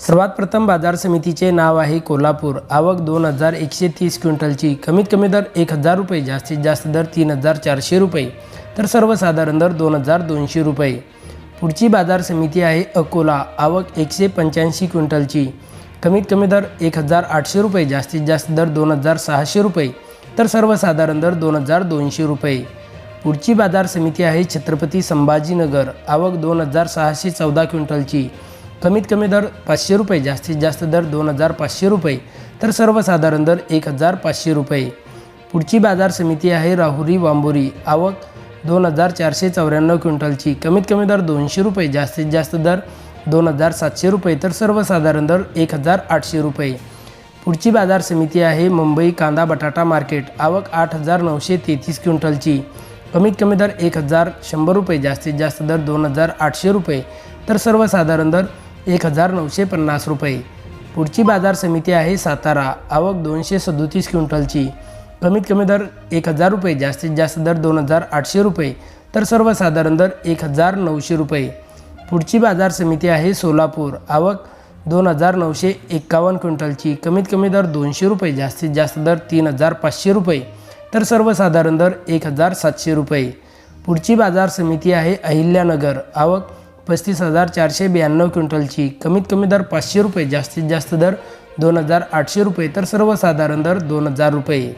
सर्वात प्रथम बाजार समितीचे नाव आहे कोल्हापूर. आवक दोन हजार एकशे तीस क्विंटलची. कमीत कमी दर एक हजार रुपये जास्तीत जास्त दर तीन हजार चारशे रुपये. तर सर्वसाधारण दर दोन हजार दोनशे रुपये. पुढची बाजार समिती आहे अकोला. आवक एकशे पंच्याऐंशी क्विंटलची. कमीत कमी दर एक हजार आठशे रुपये जास्तीत जास्त दर दोन हजार सहाशे रुपये. तर सर्वसाधारण दर दोन हजार दोनशे रुपये. पुढची बाजार समिती आहे छत्रपती संभाजीनगर. आवक दोन हजार सहाशे चौदा क्विंटलची. कमीत कमी दर पाचशे रुपये जास्तीत जास्त दर दोन हजार पाचशे रुपये. तर सर्वसाधारण दर एक हजार पाचशे रुपये. पुढची बाजार समिती आहे राहुरी वांबोरी. आवक दोन हजार चारशे चौऱ्याण्णव क्विंटलची. कमीत कमी दर दोनशे रुपये जास्तीत जास्त दर दोन हजार सातशे रुपये. तर सर्वसाधारण दर एक हजार आठशे रुपये. पुढची बाजार समिती आहे मुंबई कांदा बटाटा मार्केट. आवक आठ हजार नऊशे तेहतीस क्विंटलची. कमीत कमी दर एक हजार शंभर रुपये जास्तीत जास्त दर दोन हजार आठशे रुपये. तर सर्वसाधारण दर एक हजार नऊशे पन्नास रुपये. पुढची बाजार समिती आहे सातारा. आवक दोनशे सदोतीस क्विंटलची. कमीत कमी दर एक हजार रुपये जास्तीत जास्त दर दोन हजार आठशे रुपये. तर सर्वसाधारण दर एक हजार नऊशे रुपये. पुढची बाजार समिती आहे सोलापूर. आवक दोन हजार नऊशे एक्कावन्न क्विंटलची. कमीत कमी दर दोनशे रुपये जास्तीत जास्त दर तीन हजार पाचशे रुपये. तर सर्वसाधारण दर एक हजार सातशे रुपये. पुढची बाजार समिती आहे अहिल्यानगर. आवक पस्तीस हजार चारशे ब्याण्णव क्विंटलची कमीत कमी दर पाचशे रुपये जास्तीत जास्त दर दोन हजार आठशे रुपये तर सर्वसाधारण दर दोन हजार रुपये.